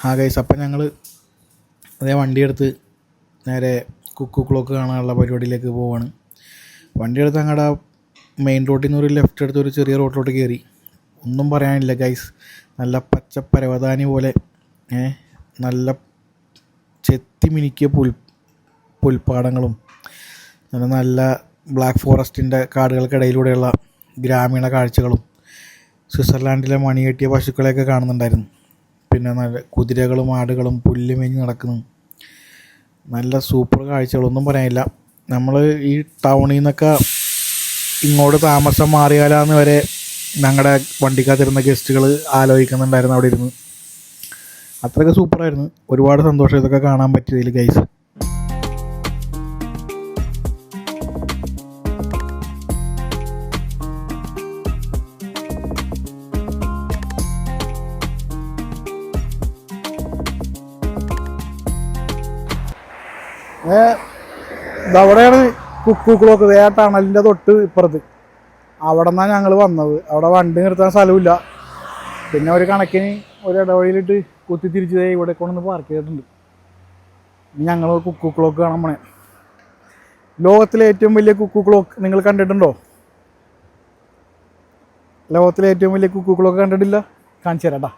ആ ഗൈസ് അപ്പം ഞങ്ങൾ അതേ വണ്ടിയെടുത്ത് നേരെ കുക്കു ക്ലോക്ക് കാണാനുള്ള പരിപാടിയിലേക്ക് പോവാണ്. വണ്ടിയെടുത്ത് അങ്ങടെ മെയിൻ റോഡിൽ നിന്ന് ഒരു ലെഫ്റ്റ് എടുത്ത് ഒരു ചെറിയ റോഡിലോട്ട് കയറി ഒന്നും പറയാനില്ല ഗൈസ് നല്ല പച്ച പരവതാനി പോലെ നല്ല ചെത്തി മിനുക്കിയ പുൽ പുൽപ്പാടങ്ങളും നല്ല നല്ല ബ്ലാക്ക് ഫോറസ്റ്റിന്റെ കാടുകൾക്കിടയിലൂടെയുള്ള ഗ്രാമീണ കാഴ്ചകളും സ്വിറ്റ്സർലാൻഡിലെ മണികെട്ടിയ പശുക്കളെയൊക്കെ കാണുന്നുണ്ടായിരുന്നു. പിന്നെ നല്ല കുതിരകളും ആടുകളും പുല്ല് മേഞ്ഞ് നടക്കുന്നു. നല്ല സൂപ്പർ കാഴ്ചകളൊന്നും പറയാനില്ല. നമ്മൾ ഈ ടൗണിൽ നിന്നൊക്കെ ഇങ്ങോട്ട് താമസം മാറിയാലാന്ന് വരെ ഞങ്ങളുടെ വണ്ടിക്കകത്തിരുന്ന ഗസ്റ്റുകൾ ആലോചിക്കുന്നുണ്ടായിരുന്നു അവിടെ ഇരുന്ന് അത്രയൊക്കെ സൂപ്പറായിരുന്നു. ഒരുപാട് സന്തോഷം ഇതൊക്കെ കാണാൻ പറ്റിയതിൽ ഗൈസ് ഇതവിടെയാണ് കുക്കൂ ക്ലോക്ക് ദേ ആ ടണലിന്റെ തൊട്ട് ഇപ്പുറത്ത്. അവിടെ നിന്നാണ് ഞങ്ങൾ വന്നത്. അവിടെ വണ്ടി നിർത്താൻ സ്ഥലമില്ല പിന്നെ ഒരു കണക്കിന് ഒരു ഇടവഴിയിലിട്ട് കുത്തി തിരിച്ച് ഇവിടെ കൊണ്ടുവന്ന് പാർക്ക് ചെയ്തിട്ടുണ്ട്. ഞങ്ങൾ കുക്കു ക്ലോക്ക് കാണാൻ പോണേ. ലോകത്തിലെ ഏറ്റവും വലിയ കുക്കു ക്ലോക്ക് നിങ്ങൾ കണ്ടിട്ടുണ്ടോ? ലോകത്തിലെ ഏറ്റവും വലിയ കുക്കു ക്ലോക്ക് കണ്ടിട്ടില്ല? കാണിച്ചു തരാട്ടാ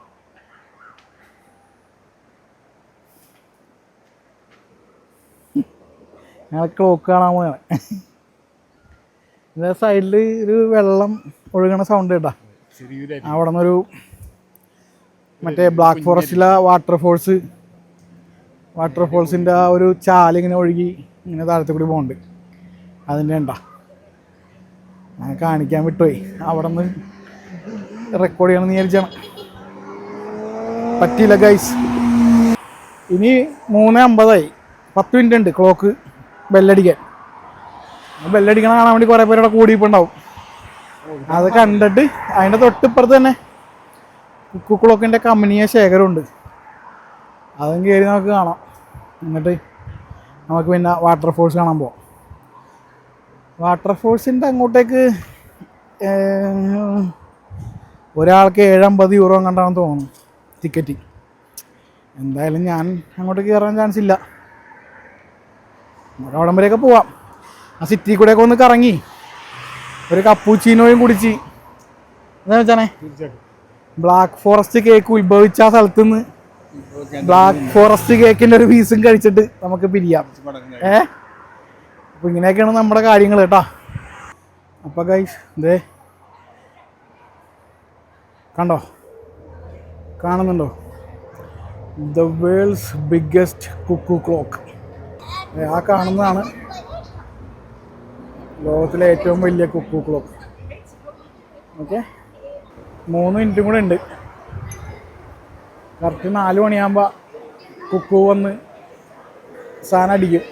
ഞങ്ങൾ ക്ലോക്ക് കാണാൻ പോയാണ്. ഇതിന്റെ സൈഡിൽ ഒരു വെള്ളം ഒഴുകണ സൗണ്ട് കേട്ടാ. അവിടെ നിന്നൊരു മറ്റേ ബ്ലാക്ക് ഫോറസ്റ്റിലെ വാട്ടർഫോൾസ് വാട്ടർഫോൾസിന്റെ ആ ഒരു ചാലിങ്ങനെ ഒഴുകി ഇങ്ങനെ താഴത്തെ കൂടി പോകുന്നുണ്ട് അതിന്റെ ഉണ്ടാ ഞാൻ കാണിക്കാൻ വിട്ടുപോയി. അവിടെ നിന്ന് റെക്കോർഡ് ചെയ്യണമെന്ന് വിചാരിച്ചാണ്. പറ്റിയില്ല ഗൈസ് ഇനി മൂന്ന് അമ്പതായി. പത്ത് മിനിറ്റ് ഉണ്ട് ക്ലോക്ക് ബെല്ലടിക്കാൻ. ബെല്ലടിക്കണ കാണാൻ വേണ്ടി കുറേ പേരവിടെ കൂടിയിട്ടുണ്ടാവും. അത് കണ്ടിട്ട് അതിന്റെ തൊട്ടിപ്പുറത്ത് തന്നെ കുക്കു കമ്പനിയെ ശേഖരമുണ്ട് അതും കയറി നമുക്ക് കാണാം. എന്നിട്ട് നമുക്ക് പിന്നെ വാട്ടർ ഫോൾസ് കാണാൻ പോവാം. വാട്ടർ ഫോൾസിന്റെ അങ്ങോട്ടേക്ക് ഒരാൾക്ക് ഏഴമ്പത് യൂറോ കണ്ടാണെന്ന് തോന്നുന്നു ടിക്കറ്റ് എന്തായാലും ഞാൻ അങ്ങോട്ട് കയറാൻ ചാൻസ് ഇല്ല. നമുക്ക് അവിടം വരെയൊക്കെ പോവാം. ആ സിറ്റി കൂടെയൊക്കെ ഒന്ന് കറങ്ങി. ഒരു കപ്പൂച്ചീനോയും കുടിച്ച്. എന്താ വെച്ചാണേ ബ്ലാക്ക് ഫോറസ്റ്റ് കേക്ക് ഉത്ഭവിച്ച ആ സ്ഥലത്ത് നിന്ന് ബ്ലാക്ക് ഫോറസ്റ്റ് കേക്കിന്റെ ഒരു പീസും കഴിച്ചിട്ട് നമുക്ക് പിരിയാം. ഏ? അപ്പൊ ഇങ്ങനെയൊക്കെയാണ് നമ്മുടെ കാര്യങ്ങൾ കേട്ടാ. അപ്പൊ ഗൈസ് എന്തേ കണ്ടോ? കാണുന്നുണ്ടോ? The world's biggest cuckoo clock ആ കാണുന്നതാണ് ലോകത്തിലെ ഏറ്റവും വലിയ കുക്കു ക്ലോക്ക്. ഓക്കെ? മൂന്ന് മിനിറ്റും കൂടെ ഉണ്ട്. കറക്റ്റ് നാല് മണിയാകുമ്പോൾ കുക്കു വന്ന് സാധനം അടിക്കും.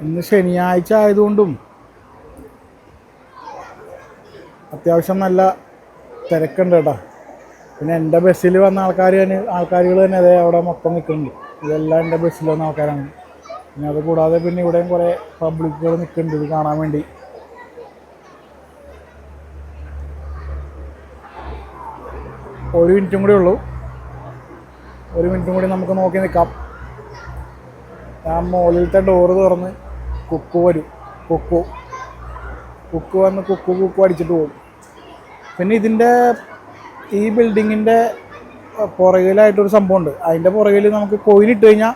ഇന്ന് ശനിയാഴ്ച ആയതുകൊണ്ടും അത്യാവശ്യം നല്ല തിരക്കുണ്ട് കേട്ടോ. പിന്നെ എന്റെ ബസ്സിൽ വന്ന ആൾക്കാർ തന്നെ ആൾക്കാരുകൾ തന്നെ അതേ അവിടെ മൊത്തം നിൽക്കുന്നുണ്ട്. ഇതെല്ലാം എന്റെ ബസ്സിൽ വന്ന ആൾക്കാരാണ് പിന്നെ അത് കൂടാതെ പിന്നെ ഇവിടെയും കുറേ പബ്ലിക്കുകൾ നിൽക്കുന്നുണ്ട്. ഇത് കാണാൻ വേണ്ടി. ഒരു മിനിറ്റും കൂടി ഉള്ളൂ. ഒരു മിനിറ്റും കൂടി നമുക്ക് നോക്കി നിൽക്കാം. ഞാൻ മുകളിലത്തെ ഡോറ് തുറന്ന് കുക്കു വരും. കുക്കു. കുക്കു വന്ന് കുക്കു കുക്കു അടിച്ചിട്ട് പോകും. പിന്നെ ഇതിന്റെ ഈ ബിൽഡിങ്ങിന്റെ പുറകിലായിട്ടൊരു സംഭവമുണ്ട്. അതിന്റെ പുറകിൽ നമുക്ക് കോയിലിട്ട് കഴിഞ്ഞാൽ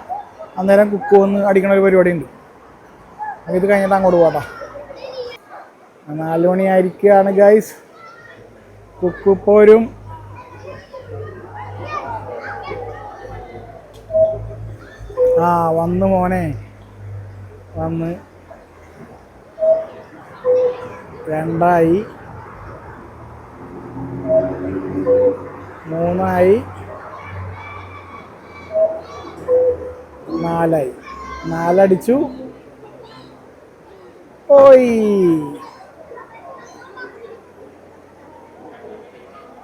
അന്നേരം കുക്ക് വന്ന് അടിക്കണ ഒരു പരിപാടി ഉണ്ട് ഇത് കഴിഞ്ഞിട്ട് അങ്ങോട്ട് പോകാം നാല് മണിയായിരിക്കുകയാണ് ഗൈസ് കുക്ക് വരും. ആ വന്ന് മോനെ. വന്ന്. രണ്ടായി. മൂന്നായി നാലായി. നാലടിച്ചു. ഓയ്.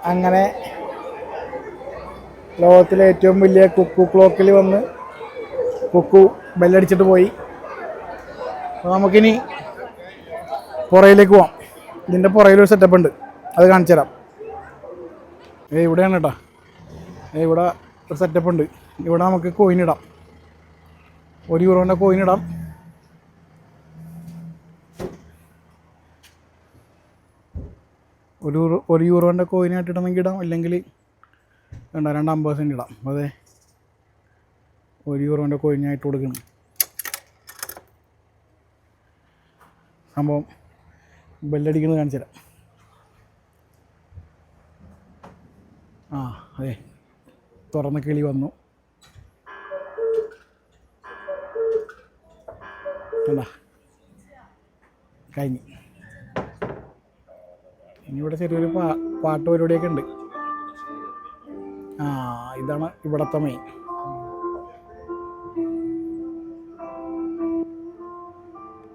അങ്ങനെ ലോകത്തിലെ ഏറ്റവും വലിയ കുക്കു ക്ലോക്കിൽ വന്ന് കുക്കു ബെല്ലടിച്ചിട്ട് പോയി. അപ്പോൾ നമുക്കിനി പുറയിലേക്ക് പോവാം. ഇതിന്റെ പുറയിലൊരു സെറ്റപ്പ് ഉണ്ട്. അത് കാണിച്ചു തരാം ഏ ഇവിടെയാണ് കേട്ടോ ഏയ് ഇവിടെ ഒരു സെറ്റപ്പ് ഉണ്ട്. ഇവിടെ നമുക്ക് കോയിൻ ഇടാം. ഒരു യൂറോന്റെ കോയിൻ ഇടാം. ഒരു ഒരു യൂറോന്റെ കോയിനായിട്ട് ഇടണമെങ്കിൽ ഇടാം. അല്ലെങ്കിൽ വേണ്ട രണ്ട് അമ്പത് സെന്റ് ഇടാം. അതെ. ഒരു യൂറോന്റെ കോയിനായിട്ട് കൊടുക്കണം. സംഭവം ബെല്ലടിക്കുന്നത് കാണിച്ചു തരാം ആ അതെ. തുറന്ന കിളി വന്നു. അല്ല കഴിഞ്ഞ്. ഇനി ഇവിടെ ചെറിയൊരു പാ പാട്ട് പരിപാടിയൊക്കെ ഉണ്ട്. ആ ഇതാണ് ഇവിടത്തെ മെയിൻ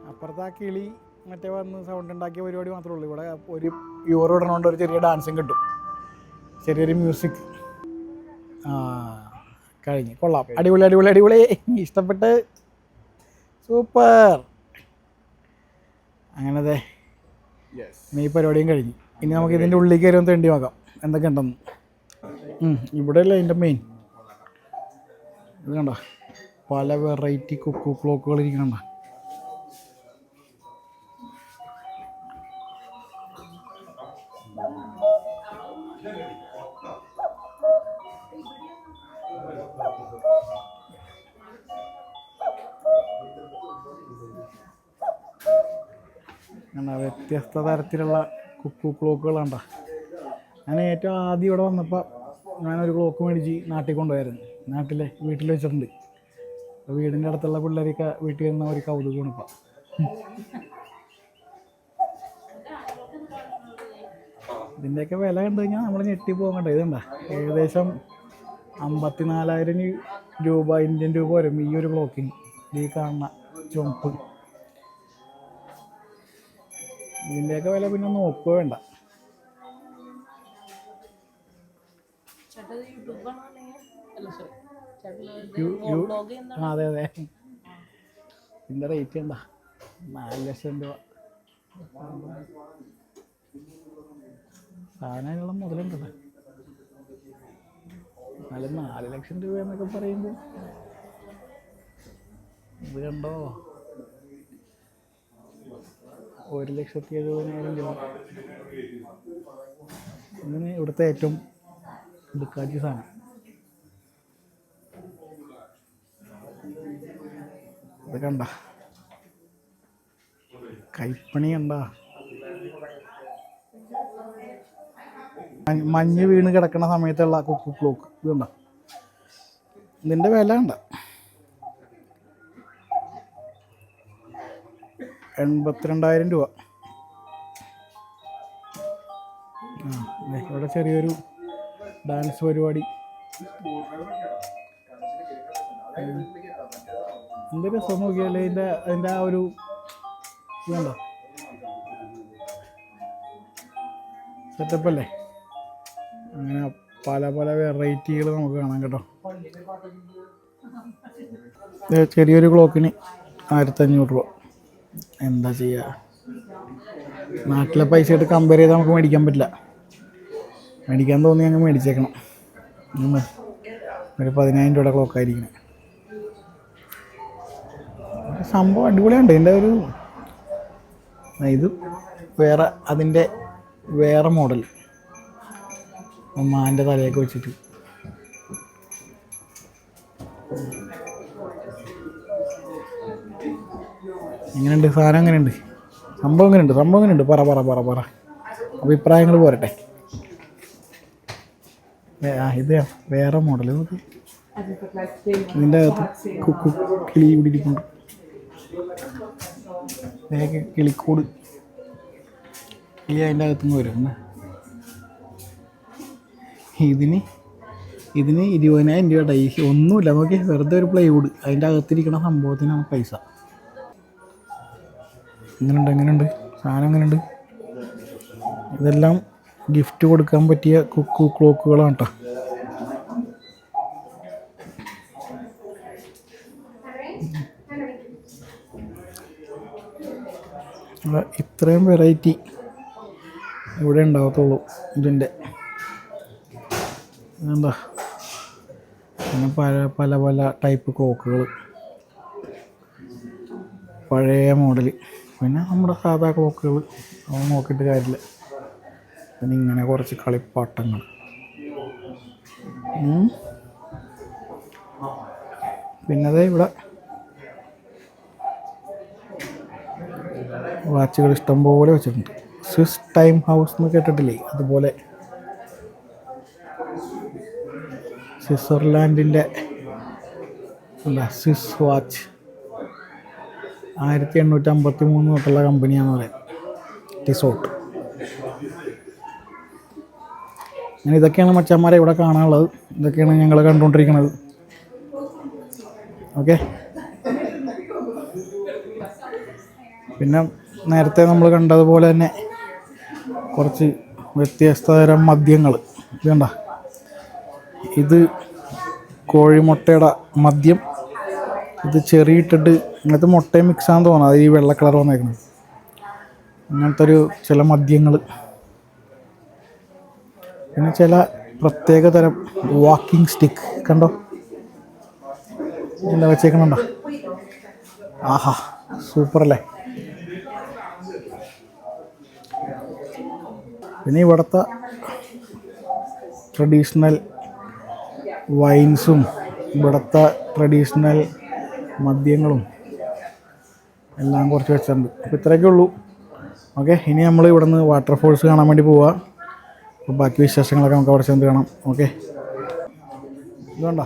അപ്പുറത്തെ ആ കിളി മറ്റേ വന്ന് സൗണ്ട് ഉണ്ടാക്കിയ പരിപാടി മാത്രമേ ഉള്ളൂ. ഇവിടെ ഒരു യൂറോ ഇടണോണ്ട് ഒരു ചെറിയ ഡാൻസും കിട്ടും. ചെറിയൊരു മ്യൂസിക് ആ കഴിഞ്ഞ്. കൊള്ളാം. അടിപൊളി അടിപൊളി അടിപൊളി. ഇഷ്ടപ്പെട്ട്. സൂപ്പർ. അങ്ങനത്തെ അതെ ഈ പരിപാടിയും കഴിഞ്ഞു. ഇനി നമുക്ക് ഇതിന്റെ ഉള്ളിൽ കയറി ഒന്ന് തേണ്ടി നോക്കാം എന്തൊക്കെ ഉണ്ടെന്ന്. ഇവിടെ അല്ലേ അതിന്റെ മെയിൻ ഇത് കണ്ട? പല വെറൈറ്റി കുക്കു ക്ലോക്കുകൾ ഇരിക്കണ്ട കണ്ട വ്യത്യസ്ത തരത്തിലുള്ള കുക്കു ക്ലോക്കുകളുണ്ടോ. ഞാൻ ഏറ്റവും ആദ്യം ഇവിടെ വന്നപ്പോൾ ഞാനൊരു ക്ലോക്ക് മേടിച്ച് നാട്ടിൽ കൊണ്ടുപോയായിരുന്നു. നാട്ടിലെ വീട്ടിൽ വെച്ചിട്ടുണ്ട്. വീടിന്റെ അടുത്തുള്ള പിള്ളേരൊക്കെ വീട്ടിൽ വരുന്ന ഒരു കൗതുകമാണ് ഇപ്പം. ഇതിന്റെയൊക്കെ വില കണ്ടു കഴിഞ്ഞാൽ നമ്മൾ ഞെട്ടി പോകണ്ട. ഇതുണ്ട? ഏകദേശം അമ്പത്തിനാലായിരം രൂപ ഇന്ത്യൻ രൂപ വരും ഈ ഒരു ക്ലോക്കിന്. ഈ കാണുന്ന ചുമപ്പ് ഇതിന്റെയൊക്കെ വില പിന്നെ നോക്കുക വേണ്ട. അതെ അതെ. ഇതിന്റെ റേറ്റ് എന്താ നാല് ലക്ഷം രൂപ. സാധനമുള്ള മുതലുണ്ടല്ലോ. എന്നാലും നാല് ലക്ഷം രൂപ എന്നൊക്കെ പറയുമ്പോൾ ഇത് കണ്ടോ? ഒരു ലക്ഷത്തി എഴുപതിനായിരം രൂപ. അങ്ങനെ ഇവിടുത്തെ ഏറ്റവും ദുഃഖാച്ചി സാധനം. ഇത് കണ്ട. കൈപ്പണി കണ്ട. മഞ്ഞ് വീണ് കിടക്കുന്ന സമയത്തുള്ള കുക്കു ക്ലോക്ക്. ഇത് കണ്ട. ഇതിന്റെ വില കണ്ട. എൺപത്തിരണ്ടായിരം രൂപ. ഇവിടെ ചെറിയൊരു ഡാൻസ് പരിപാടി. എന്തൊരു രസം നോക്കിയാലേ ഇതിന്റെ അതിന്റെ ആ ഒരു ഇതുണ്ടോ സെറ്റപ്പ് അല്ലേ? അങ്ങനെ പല പല വെറൈറ്റികൾ നമുക്ക് കാണാം കേട്ടോ. ചെറിയൊരു ക്ലോക്കിന് ആയിരത്തഞ്ഞൂറ് രൂപ. എന്താ ചെയ്യുക നാട്ടിലെ പൈസ ആയിട്ട് കമ്പയർ ചെയ്താൽ നമുക്ക് മേടിക്കാൻ പറ്റില്ല. മേടിക്കാൻ തോന്നി അങ്ങ് മേടിച്ചേക്കണം. ഒരു പതിനായിരം രൂപയുടെ ക്ലോക്കായിരിക്കണേ സംഭവം അടിപൊളിയുണ്ട്. ഇതിന്റെ ഒരു ഇത് വേറെ അതിന്റെ വേറെ മോഡൽ മാന്റെ തലയൊക്കെ വെച്ചിട്ട്. എങ്ങനെയുണ്ട്? സാധനം എങ്ങനെയുണ്ട്? സംഭവം എങ്ങനെയുണ്ട്? സംഭവം എങ്ങനെയുണ്ട്? പറ പറ പറ പറ. അഭിപ്രായങ്ങൾ പോരട്ടെ. ആ ഇത് വേറെ മോഡൽ നോക്ക്. ഇതിന്റെ അകത്ത് കിളി കൂടിയിരിക്കുന്നു കിളിക്കൂട്. കിളി അതിന്റെ അകത്തുനിന്ന് വരും. ഒന്ന്. ഇതിന് ഇതിന് ഇരുപതിനായിരം രൂപ ഈ ഒന്നുമില്ല. നോക്കി വെറുതെ ഒരു പ്ലൈവുഡ് അതിന്റെ അകത്തിരിക്കുന്ന സംഭവത്തിനാണ് പൈസ. എങ്ങനെയുണ്ട് എങ്ങനെയുണ്ട് സാധനം എങ്ങനെയുണ്ട് ഇതെല്ലാം ഗിഫ്റ്റ് കൊടുക്കാൻ പറ്റിയ കുക്കു ക്ലോക്കുകളാണ് കേട്ടോ ഇത്രയും വെറൈറ്റി ഇവിടെ ഉണ്ടാകത്തുള്ളൂ ഇതിന്റെ. എന്താ അങ്ങനെ പല പല പല ടൈപ്പ് ക്ലോക്കുകൾ പഴയ മോഡൽ പിന്നെ നമ്മുടെ സാധാ ക്ലോക്കുകൾ അത് നോക്കിയിട്ട് കാര്യമില്ല. പിന്നെ ഇങ്ങനെ കുറച്ച് കളിപ്പാട്ടങ്ങൾ. പിന്നെ അതേ ഇവിടെ വാച്ചുകൾ ഇഷ്ടം പോലെ വെച്ചിട്ടുണ്ട്. സ്വിസ് ടൈം ഹൗസ് എന്ന് കേട്ടിട്ടില്ലേ? അതുപോലെ സ്വിറ്റ്സർലാൻഡിന്റെ അല്ല സ്വിസ് വാച്ച് ആയിരത്തി എണ്ണൂറ്റി അമ്പത്തി മൂന്ന് തൊട്ടുള്ള കമ്പനിയാണ് പറയുന്നത് ടിസോട്ട് അങ്ങനെ ഇതൊക്കെയാണ് മച്ചന്മാരെ ഇവിടെ കാണാനുള്ളത്. ഇതൊക്കെയാണ് ഞങ്ങൾ കണ്ടുകൊണ്ടിരിക്കുന്നത് ഓക്കെ പിന്നെ നേരത്തെ നമ്മൾ കണ്ടതുപോലെ തന്നെ കുറച്ച് വ്യത്യസ്ത തരം മദ്യങ്ങൾ ഇതുണ്ട ഇത് കോഴിമുട്ടയുടെ മദ്യം. ഇത് ചെറിയിട്ടിട്ട് ഇങ്ങനത്തെ മുട്ടയും മിക്സാന്ന് തോന്നുന്നത് അത് ഈ വെള്ള കളർ വന്നേക്കുന്നത് അങ്ങനത്തെ ഒരു ചില മദ്യങ്ങൾ പിന്നെ ചില പ്രത്യേക തരം വാക്കിംഗ് സ്റ്റിക്ക് കണ്ടോ? എന്താ വെച്ചേക്കണുണ്ടോ? ആഹാ സൂപ്പർ അല്ലേ? പിന്നെ ഇവിടുത്തെ ട്രഡീഷണൽ വൈൻസും ഇവിടുത്തെ ട്രഡീഷണൽ മദ്യങ്ങളും എല്ലാം കുറച്ച് വെച്ചിട്ടുണ്ട്. അപ്പോൾ ഇത്രയൊക്കെ ഉള്ളൂ. ഓക്കെ ഇനി നമ്മൾ ഇവിടുന്ന് വാട്ടർഫോൾസ് കാണാൻ വേണ്ടി പോവുക അപ്പോൾ ബാക്കി വിശേഷങ്ങളൊക്കെ നമുക്ക് അവിടെ ചെന്ന് കാണാം. ഓക്കെ. ഇതുകൊണ്ട.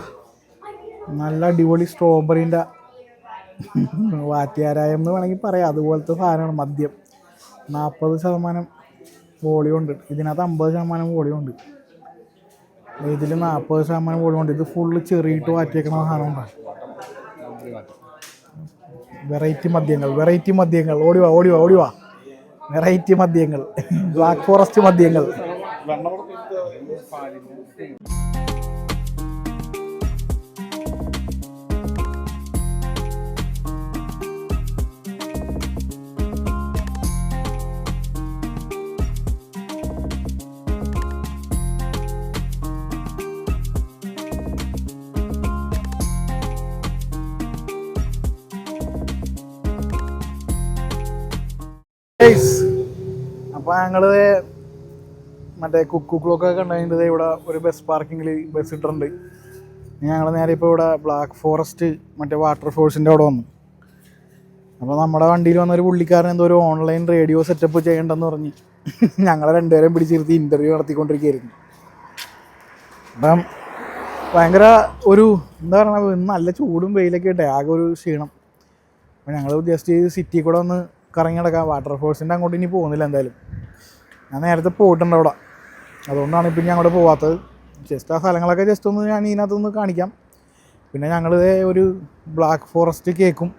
നല്ല അടിപൊളി സ്ട്രോബെറീന്റെ വാറ്റിയാരായം എന്ന് വേണമെങ്കിൽ പറയാം. അതുപോലത്തെ സാധനമാണ് മദ്യം. നാൽപ്പത് ശതമാനം വോളിയം ഉണ്ട്. ഇതിനകത്ത് അമ്പത് ശതമാനം വോളിയം ഉണ്ട്. ഇതിൽ നാൽപ്പത് ശതമാനം വോളിയം ഉണ്ട്. ഇത് ഫുള്ള് ചെറിയിട്ട് വാറ്റിയേക്കണ സാധനമുണ്ട്. വെറൈറ്റി മദ്യങ്ങൾ വെറൈറ്റി മദ്യങ്ങൾ. ഓടിവാ ഓടിവാ ഓടിവാ വെറൈറ്റി മദ്യങ്ങൾ. ബ്ലാക്ക് ഫോറസ്റ്റ് മദ്യങ്ങൾ. അപ്പോൾ ഞങ്ങൾ മറ്റേ കുക്കു ക്ലോക്ക് ഒക്കെ കണ്ടതിന്റെ ഇവിടെ ഒരു ബസ് പാർക്കിങ്ങിൽ ബസ് ഇട്ടിട്ടുണ്ട്. ഞങ്ങൾ നേരെ ഇപ്പോൾ ഇവിടെ ബ്ലാക്ക് ഫോറസ്റ്റ് മറ്റേ വാട്ടർ ഫോഴ്സിന്റെ അവിടെ വന്നു. അപ്പോൾ നമ്മുടെ വണ്ടിയിൽ വന്ന ഒരു പുള്ളിക്കാരൻ എന്തോ ഒരു ഓൺലൈൻ റേഡിയോ സെറ്റപ്പ് ചെയ്യണ്ടെന്ന് പറഞ്ഞ് ഞങ്ങളെ രണ്ടുപേരെയും പിടിച്ചിരുത്തി ഇന്റർവ്യൂ നടത്തിക്കൊണ്ടിരിക്കുകയായിരുന്നു. അപ്പം ഭയങ്കര ഒരു എന്താ പറയുക നല്ല ചൂടും വെയിലൊക്കെ ഇട്ടെ ആകെ ഒരു ക്ഷീണം. അപ്പം ഞങ്ങൾ ജസ്റ്റ് സിറ്റി കൂടെ ഒന്ന് കറങ്ങി നടക്കാം വാട്ടർ ഫോൾസിന്റെ അങ്ങോട്ട് ഇനി പോകുന്നില്ല എന്തായാലും. ഞാൻ നേരത്തെ പോയിട്ടുണ്ട് അവിടെ. അതുകൊണ്ടാണ് ഇപ്പം ഞാൻ അങ്ങോട്ട് പോവാത്തത്. ജസ്റ്റ് ആ സ്ഥലങ്ങളൊക്കെ ജസ്റ്റ് ഒന്ന് ഞാൻ ഇതിനകത്തൊന്ന് കാണിക്കാം. പിന്നെ ഞങ്ങൾ ഒരു ബ്ലാക്ക് ഫോറസ്റ്റ് കേക്കും.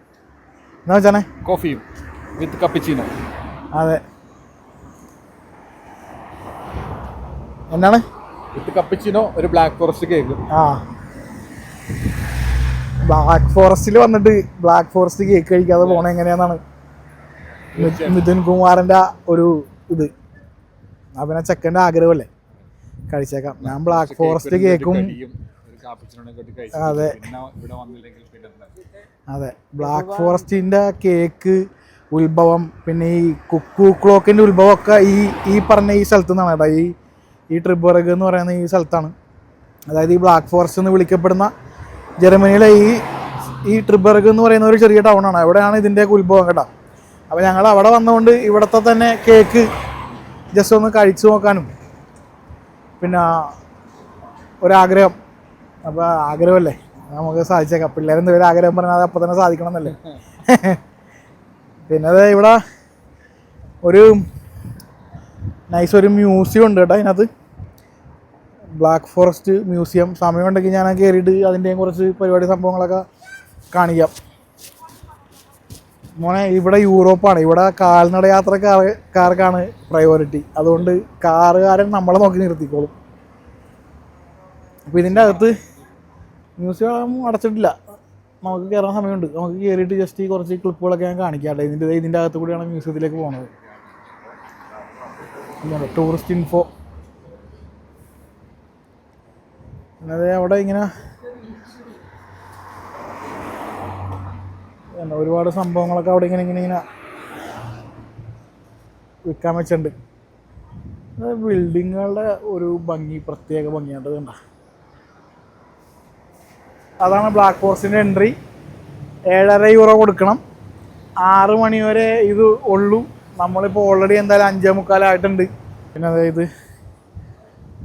എന്നാ വെച്ചാണേ കോഫിയും വിത്ത് കപ്പിച്ചീനോ അതെ. എന്നാണ്? വിത്ത് കപ്പിച്ചീനോ ഒരു ബ്ലാക്ക് ഫോറസ്റ്റ് കേക്ക് ആ. ബ്ലാക്ക് ഫോറസ്റ്റിൽ വന്നിട്ട് ബ്ലാക്ക് ഫോറസ്റ്റ് കേക്ക് കഴിക്കാതെ പോണ എങ്ങനെയാന്നാണ്. മി- മിഥുൻ കുമാറിന്റെ ഒരു ഇത്. അഭിനയ ചെക്കന്റെ ചെക്കന്റെ ആഗ്രഹമല്ലേ? കഴിച്ചേക്കാം. ഞാൻ ബ്ലാക്ക് ഫോറസ്റ്റ് കേക്കും. അതെ. അതെ. ബ്ലാക്ക് ഫോറസ്റ്റിന്റെ കേക്ക് ഉത്ഭവം പിന്നെ ഈ കുക്കു ക്ലോക്കിന്റെ ഉത്ഭവം ഒക്കെ ഈ ഈ പറഞ്ഞ ഈ സ്ഥലത്തു നിന്നാണ് കേട്ടോ. ഈ ഈ ട്രിബർഗ് എന്ന് പറയുന്ന ഈ സ്ഥലത്താണ്. അതായത് ഈ ബ്ലാക്ക് ഫോറസ്റ്റ് എന്ന് വിളിക്കപ്പെടുന്ന ജർമ്മനിയിലെ ഈ ഈ ട്രിബർഗ് എന്ന് പറയുന്ന ഒരു ചെറിയ ടൗൺ ആണ്. അവിടെയാണ് ഇതിന്റെ ഉത്ഭവം കേട്ടോ. അപ്പോൾ ഞങ്ങൾ അവിടെ വന്നുകൊണ്ട് ഇവിടുത്തെ തന്നെ കേക്ക് ജസ്റ്റ് ഒന്ന് കഴിച്ചു നോക്കാനും. പിന്നെ ഒരാഗ്രഹം. അപ്പോൾ ആഗ്രഹമല്ലേ? നമുക്ക് സാധിച്ചേക്കാം. പിള്ളേരെന്ത് എന്തെങ്കിലും ആഗ്രഹം പറഞ്ഞാൽ അത് അപ്പോൾ തന്നെ സാധിക്കണം എന്നല്ലേ പിന്നെ അത് ഇവിടെ ഒരു നൈസ് ഒരു മ്യൂസിയം ഉണ്ട് കേട്ടോ അതിനകത്ത്. ബ്ലാക്ക് ഫോറസ്റ്റ് മ്യൂസിയം സമയം ഉണ്ടെങ്കിൽ ഞാൻ കയറിയിട്ട് അതിന്റെയും കുറച്ച് പരിപാടി സംഭവങ്ങളൊക്കെ കാണിക്കാം. മോനെ ഇവിടെ യൂറോപ്പാണ്. ഇവിടെ കാൽനട യാത്രക്കാർക്കാണ് പ്രയോറിറ്റി അതുകൊണ്ട് കാറുകാരൻ നമ്മളെ നോക്കി നിർത്തിക്കോളും. അപ്പോൾ ഇതിന്റെ അകത്ത് മ്യൂസിയം അടച്ചിട്ടില്ല. നമുക്ക് കയറാൻ സമയമുണ്ട്. നമുക്ക് കയറിയിട്ട് ജസ്റ്റ് ഈ കുറച്ച് ക്ലിപ്പുകളൊക്കെ ഞാൻ കാണിക്കാട്ടെ കേട്ടോ. ഇതിന്റെ ഇതിന്റെ അകത്ത് കൂടിയാണ് മ്യൂസിയത്തിലേക്ക് പോകുന്നത് ടൂറിസ്റ്റ് ഇൻഫോ പിന്നെ അവിടെ ഇങ്ങനെ എന്താ ഒരുപാട് സംഭവങ്ങളൊക്കെ അവിടെ ഇങ്ങനെ ഇങ്ങനെ ഇങ്ങനെ വിൽക്കാൻ വെച്ചിട്ടുണ്ട്. ബിൽഡിങ്ങുകളുടെ ഒരു ഭംഗി പ്രത്യേക ഭംഗിയായിട്ട് കണ്ട? അതാണ് ബ്ലാക്ക് ഫോറസ്റ്റിന്റെ എൻട്രി ഏഴര യൂറോ കൊടുക്കണം. ആറ് മണി വരെ ഇത് ഉള്ളൂ. നമ്മളിപ്പോൾ ഓൾറെഡി എന്തായാലും അഞ്ചേ മുക്കാലായിട്ടുണ്ട് പിന്നെ അതായത്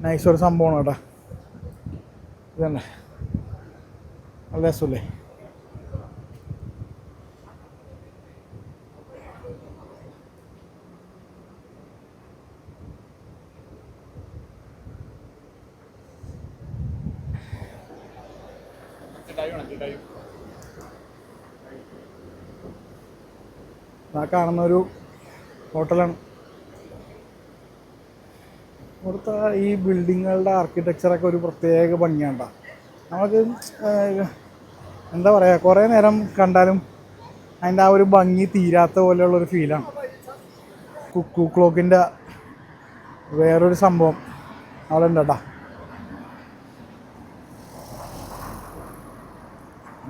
നൈസ് ഒരു സംഭവമാണ് കേട്ടോ. ഇതന്നെ നല്ല രസമല്ലേ? കാണുന്ന ഒരു ഹോട്ടലാണ്. ഇവിടുത്തെ ഈ ബിൽഡിങ്ങുകളുടെ ആർക്കിടെക്ചറൊക്കെ ഒരു പ്രത്യേക ഭംഗിയാണ്ട. നമുക്ക് എന്താ പറയുക കുറേ നേരം കണ്ടാലും അതിന്റെ ആ ഒരു ഭംഗി തീരാത്ത പോലെയുള്ളൊരു ഫീലാണ്. കുക്കു ക്ലോക്കിന്റെ വേറൊരു സംഭവം അവിടെ ഉണ്ട് കേട്ടാ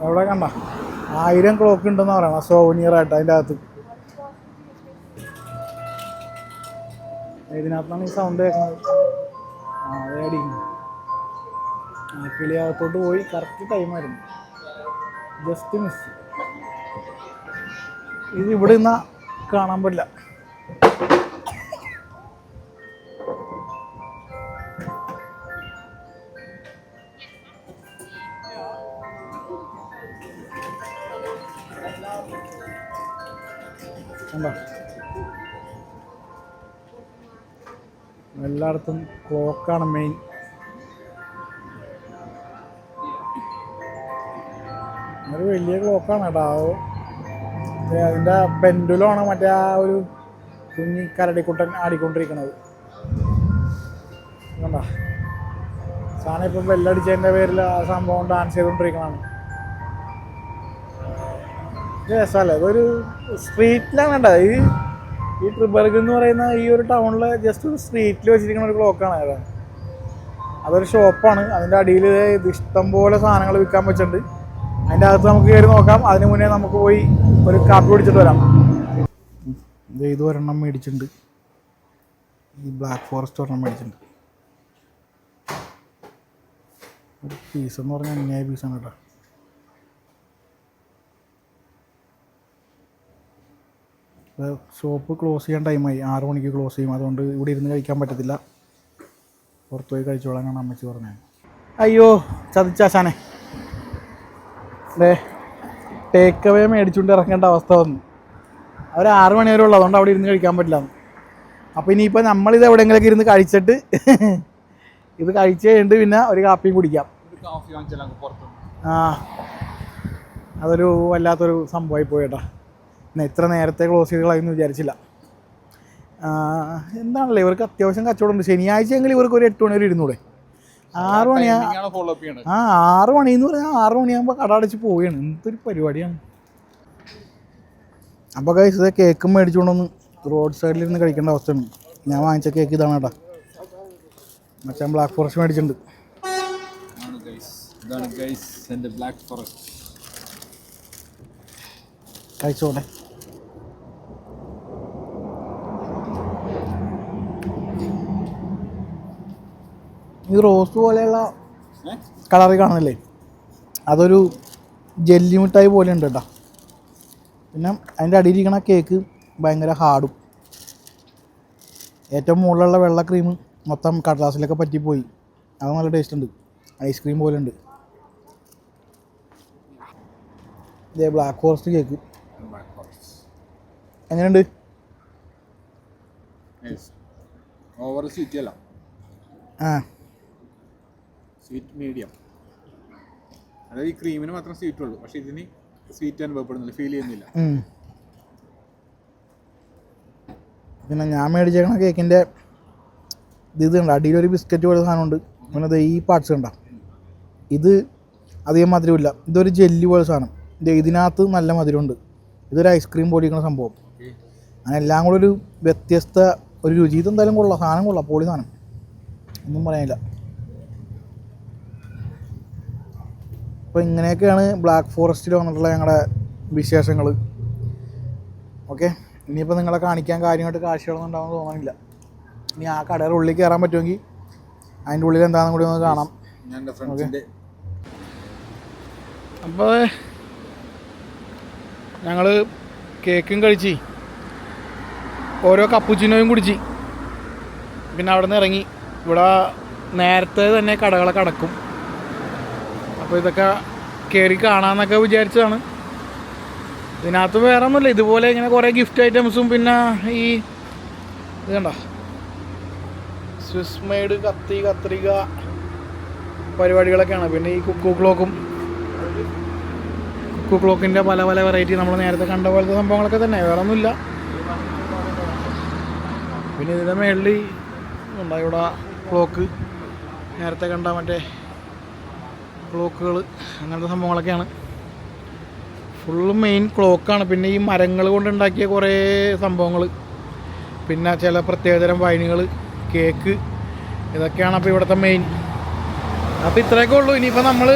എവിടെ കണ്ട ആയിരം ക്ലോക്ക് ഉണ്ടെന്ന് പറയണം സോവനിയർ ആയിട്ട് അതിന്റെ അകത്ത്. ഇതിനകത്താണ് ഈ സൗണ്ട് കേൾക്കുന്നത്. ആ അതേ അടിക്കുന്നു ആ കിളി അകത്തോട്ട് പോയി കറക്റ്റ് ടൈമായിരുന്നു ജസ്റ്റ് മിസ് ഇത് ഇവിടെ നിന്നാ കാണാൻ പറ്റില്ല. എല്ലായിടത്തും ക്ലോക്കാണ് മെയിൻ ഒരു വലിയ ക്ലോക്കാണ് കേട്ടോ. അതിന്റെ പെൻഡുലാണ് മറ്റേ ആ ഒരു കുഞ്ഞി കരടിക്കുട്ടൻ ആടിക്കൊണ്ടിരിക്കുന്നത് കണ്ട? സാധനം ഇപ്പം ബെല്ലടിച്ചതിന്റെ പേരിൽ ആ സംഭവം ഡാൻസ് ചെയ്തുകൊണ്ടിരിക്കണതാണ്. രസമല്ലേ? ഇതൊരു സ്ട്രീറ്റിലാണ് കേട്ടോ. ഈ ഈ ട്രിബർഗ് എന്ന് പറയുന്ന ഈ ഒരു ടൗണിലെ ജസ്റ്റ് ഒരു സ്ട്രീറ്റിൽ വെച്ചിരിക്കുന്ന ഒരു ക്ലോക്കാണ് അത്. അതൊരു ഷോപ്പാണ് അതിന്റെ അടിയിൽ ഇത് ഇഷ്ടംപോലെ സാധനങ്ങൾ വിൽക്കാൻ വെച്ചിട്ടുണ്ട്. അതിന്റെ അകത്ത് നമുക്ക് കയറി നോക്കാം. അതിന് മുന്നേ നമുക്ക് പോയി ഒരു കാപ്പി പിടിച്ചിട്ട് വരാം. ഇത് ഇത് ഒരെണ്ണം മേടിച്ചിട്ടുണ്ട്. ഈ ബ്ലാക്ക് ഫോറസ്റ്റ് ഒരെണ്ണം മേടിച്ചിട്ടുണ്ട്. ഒരു പീസ് എന്ന് പറഞ്ഞാൽ അന്യായ പീസാണ് കേട്ടോ. ഷോപ്പ് ക്ലോസ് ചെയ്യാൻ ടൈമായി ആറ് മണിക്ക് ക്ലോസ് ചെയ്യും. അതുകൊണ്ട് ഇവിടെ ഇരുന്ന് കഴിക്കാൻ പറ്റത്തില്ല. പുറത്തു പോയി കഴിച്ചോളാനാണ് അമ്മച്ചി പറഞ്ഞത്. അയ്യോ ചതിച്ചാശാനെ അതെ ടേക്ക് അവേ മേടിച്ചുകൊണ്ട് ഇറങ്ങേണ്ട അവസ്ഥ വന്നു. അവർ ആറ് മണി വരെ ഉള്ളൂ. അതുകൊണ്ട് അവിടെ ഇരുന്ന് കഴിക്കാൻ പറ്റില്ല. അപ്പോൾ ഇനിയിപ്പോൾ നമ്മളിത് എവിടെയെങ്കിലൊക്കെ ഇരുന്ന് കഴിച്ചിട്ട് ഇത് കഴിച്ച് കഴിഞ്ഞിട്ട് പിന്നെ ഒരു കാപ്പിയും കുടിക്കാം. ആ അതൊരു വല്ലാത്തൊരു സംഭവമായി പോയിട്ടാ ഇത്ര നേരത്തെ ക്ലോസ് ചെയ്ത് കളയുമെന്ന് വിചാരിച്ചില്ല. എന്താണല്ലോ ഇവർക്ക് അത്യാവശ്യം കച്ചവടമുണ്ട്. ശനിയാഴ്ചയെങ്കിലും ഇവർക്ക് ഒരു എട്ട് മണി വരെ ഇരുന്നൂടെ ആറ് മണിയാ ആ ആറ് മണി എന്ന് പറഞ്ഞാൽ ആറ് മണിയാകുമ്പോൾ കട അടച്ച് പോവുകയാണ്. എന്തൊരു പരിപാടിയാണ്. അപ്പോൾ കൈസ് ഇത് കേക്ക് മേടിച്ചുകൊണ്ടൊന്ന് റോഡ് സൈഡിൽ ഇരുന്ന് കഴിക്കേണ്ട അവസ്ഥയാണ്. ഞാൻ വാങ്ങിച്ച കേക്ക് ഇതാണ് കേട്ടോ. മച്ചാൻ ബ്ലാക്ക് ഫോറസ്റ്റ് മേടിച്ചിട്ടുണ്ട്. കഴിച്ചോട്ടെ. ഈ റോസ് പോലെയുള്ള കളറിൽ കാണുന്നില്ലേ? അതൊരു ജെല്ലി മിഠായി പോലെ ഉണ്ട് കേട്ടോ. പിന്നെ അതിന്റെ അടിയിലിരിക്കണ കേക്ക് ഭയങ്കര ഹാർഡും. ഏറ്റവും മുകളിലുള്ള വെള്ള ക്രീം മൊത്തം കടലാസിലൊക്കെ പറ്റിപ്പോയി. അത് നല്ല ടേസ്റ്റ് ഉണ്ട്. ഐസ്ക്രീം പോലെ ഉണ്ട്. ഇതേ ബ്ലാക്ക് ഫോറസ്റ്റ് കേക്ക് എങ്ങനെയുണ്ട്? ഓവർ സ്വീറ്റ് അല്ല. ആ. Sweet medium. അതായത് ഈ ക്രീമിന് മാത്രം സ്വീറ്റ് ഉള്ളൂ പക്ഷെ ഇതിന് സ്വീറ്റ് അനുഭവപ്പെടുന്നില്ല ഫീൽ ചെയ്യുന്നില്ല. പിന്നെ ഞാൻ മേടിച്ചേക്കണ കേക്കിന്റെ ഇത് ഇതുണ്ട് അടിയിലൊരു ബിസ്ക്കറ്റ് പോലെ സാധനമുണ്ട്. പിന്നെ ദേ ഈ പാർട്സ് കണ്ട? ഇത് അധികം മധുരമില്ല. ഇതൊരു ജെല്ലി പോലെ സാധനം. ഇത് ഇതിനകത്ത് നല്ല മധുരമുണ്ട്. ഇതൊരു ഐസ്ക്രീം പൊടിക്കുന്ന സംഭവം. അങ്ങനെ എല്ലാം കൂടെ ഒരു വ്യത്യസ്ത ഒരു രുചി. ഇതെന്തായാലും കൊള്ളാം. സാധനം കൊള്ളാം. പൊളി സാധനം. ഒന്നും പറയാനില്ല. അപ്പോൾ ഇങ്ങനെയൊക്കെയാണ് ബ്ലാക്ക് ഫോറസ്റ്റിൽ വന്നിട്ടുള്ള ഞങ്ങളുടെ വിശേഷങ്ങൾ ഓക്കെ ഇനിയിപ്പോൾ നിങ്ങളെ കാണിക്കാൻ കാര്യമായിട്ട് കാഴ്ചകളൊന്നും ഉണ്ടാവുമെന്ന് തോന്നുന്നില്ല ഇനി ആ കടയുടെ ഉള്ളിൽ കയറാൻ പറ്റുമെങ്കിൽ അതിന്റെ ഉള്ളിൽ എന്താണെന്ന് കൂടി ഒന്ന് കാണാം. അപ്പോൾ ഞങ്ങൾ കേക്കും കഴിച്ച് ഓരോ കപ്പുച്ചിനോയും കുടിച്ച് പിന്നെ അവിടെ നിന്ന് ഇറങ്ങി. ഇവിടെ നേരത്തെ തന്നെ കടകളൊക്കെ അടക്കും. അപ്പോൾ ഇതൊക്കെ കയറി കാണാമെന്നൊക്കെ വിചാരിച്ചതാണ്. ഇതിനകത്ത് വേറെ ഒന്നുമില്ല ഇതുപോലെ ഇങ്ങനെ കുറേ ഗിഫ്റ്റ് ഐറ്റംസും പിന്നെ ഈ ഇത് കണ്ട? സ്വിസ് മെയ്ഡ് കത്തി കത്രിക പരിപാടികളൊക്കെയാണ്. പിന്നെ ഈ കുക്കു ക്ലോക്കും കുക്കു ക്ലോക്കിന്റെ പല പല വെറൈറ്റി നമ്മൾ നേരത്തെ കണ്ട പോലത്തെ സംഭവങ്ങളൊക്കെ തന്നെ. വേറെ ഒന്നുമില്ല പിന്നെ ഇതിന്റെ മേളിൽ ഉണ്ടായിവിടെ ക്ലോക്ക് നേരത്തെ കണ്ട മറ്റേ ക്ലോക്കുകൾ അങ്ങനത്തെ സംഭവങ്ങളൊക്കെയാണ്. ഫുള്ള് മെയിൻ ക്ലോക്കാണ് പിന്നെ ഈ മരങ്ങൾ കൊണ്ടുണ്ടാക്കിയ കുറേ സംഭവങ്ങൾ. പിന്നെ ചില പ്രത്യേകതരം വൈനുകൾ കേക്ക് ഇതൊക്കെയാണ് അപ്പോൾ ഇവിടുത്തെ മെയിൻ അപ്പോൾ ഇത്രയൊക്കെ ഉള്ളൂ. ഇനിയിപ്പോൾ നമ്മൾ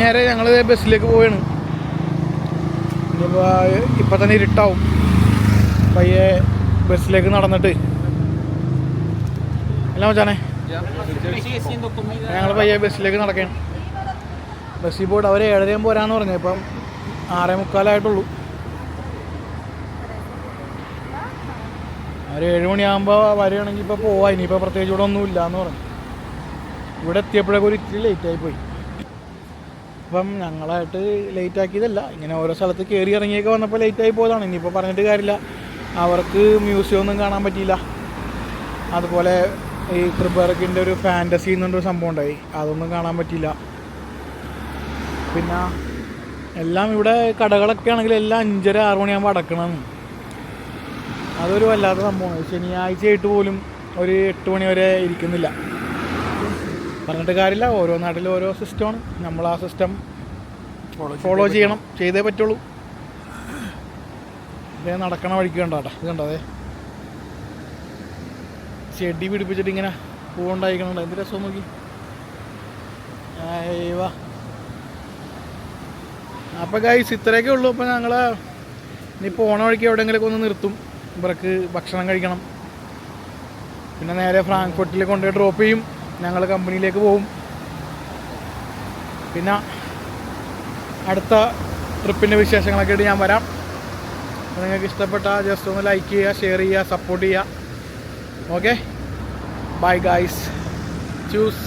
നേരെ ഞങ്ങൾ ബസ്സിലേക്ക് പോവാണ്. ഇനിയിപ്പോൾ ഇപ്പം തന്നെ ഇരുട്ടാവും. പയ്യെ ബസ്സിലേക്ക് നടന്നിട്ട്. അല്ല മച്ചാനെ? ഞങ്ങൾ പയ്യെ ബസ്സിലേക്ക് നടക്കുകയാണ് ബസ്സിൽ പോയിട്ട് അവർ ഏഴരയും പോരാന്ന് പറഞ്ഞു. ഇപ്പം ആറേ മുക്കാലായിട്ടുള്ളൂ. അവർ ഏഴ് മണിയാകുമ്പോൾ വരികയാണെങ്കിൽ ഇപ്പോൾ പോവാം. ഇനിയിപ്പോൾ പ്രത്യേകിച്ച് ഇവിടെ ഒന്നും ഇല്ല എന്ന് പറഞ്ഞു. ഇവിടെ എത്തിയപ്പോഴേക്കും ഒരു ഇത്തിരി ലേറ്റായി പോയി. അപ്പം ഞങ്ങളായിട്ട് ലേറ്റ് ആക്കിയതല്ല. ഇങ്ങനെ ഓരോ സ്ഥലത്ത് കയറി ഇറങ്ങിയൊക്കെ വന്നപ്പോൾ ലേറ്റായി പോയതാണ്. ഇനിയിപ്പോൾ പറഞ്ഞിട്ട് കാര്യമില്ല. അവർക്ക് മ്യൂസിയം ഒന്നും കാണാൻ പറ്റിയില്ല. അതുപോലെ ഈ ട്രിബർക്കിന്റെ ഒരു ഫാന്റസി എന്നൊരു സംഭവം ഉണ്ടായി. അതൊന്നും കാണാൻ പറ്റിയില്ല. പിന്നെ എല്ലാം ഇവിടെ കടകളൊക്കെ ആണെങ്കിൽ എല്ലാം അഞ്ചര ആറ് മണിയാകുമ്പോൾ അടക്കണം. അതൊരു വല്ലാത്ത സംഭവമാണ്. ശനിയാഴ്ച ആയിട്ട് പോലും ഒരു എട്ട് മണി വരെ ഇരിക്കുന്നില്ല. പറഞ്ഞിട്ട് കാര്യമില്ല. ഓരോ നാട്ടിലും ഓരോ സിസ്റ്റമാണ് നമ്മൾ ആ സിസ്റ്റം ഫോളോ ചെയ്യണം. ചെയ്തേ പറ്റുള്ളൂ. ഇതേ നടക്കണ വഴിക്ക് കണ്ടോ ഇത് കണ്ടോ അതെ ചെടി പിടിപ്പിച്ചിട്ട് ഇങ്ങനെ പൂവുണ്ടായിക്കണുണ്ട്. എന്ത് രസം നോക്കി. വാ. അപ്പോൾ ഗൈസ് ഇത്രയൊക്കെ ഉള്ളൂ. അപ്പോൾ ഞങ്ങൾ ഇനി പോണ വഴിക്ക് എവിടെയെങ്കിലുമൊക്കെ ഒന്ന് നിർത്തും. ഇവർക്ക് ഭക്ഷണം കഴിക്കണം. പിന്നെ നേരെ ഫ്രാങ്ക്ഫർട്ടിൽ കൊണ്ടുപോയി ഡ്രോപ്പ് ചെയ്യും. ഞങ്ങൾ കമ്പനിയിലേക്ക് പോകും പിന്നെ അടുത്ത ട്രിപ്പിന്റെ വിശേഷങ്ങളൊക്കെ ആയിട്ട് ഞാൻ വരാം. അപ്പോൾ നിങ്ങൾക്ക് ഇഷ്ടപ്പെട്ട ജസ്റ്റ് ഒന്ന് ലൈക്ക് ചെയ്യുക ഷെയർ ചെയ്യുക സപ്പോർട്ട് ചെയ്യുക. Okay bye guys choose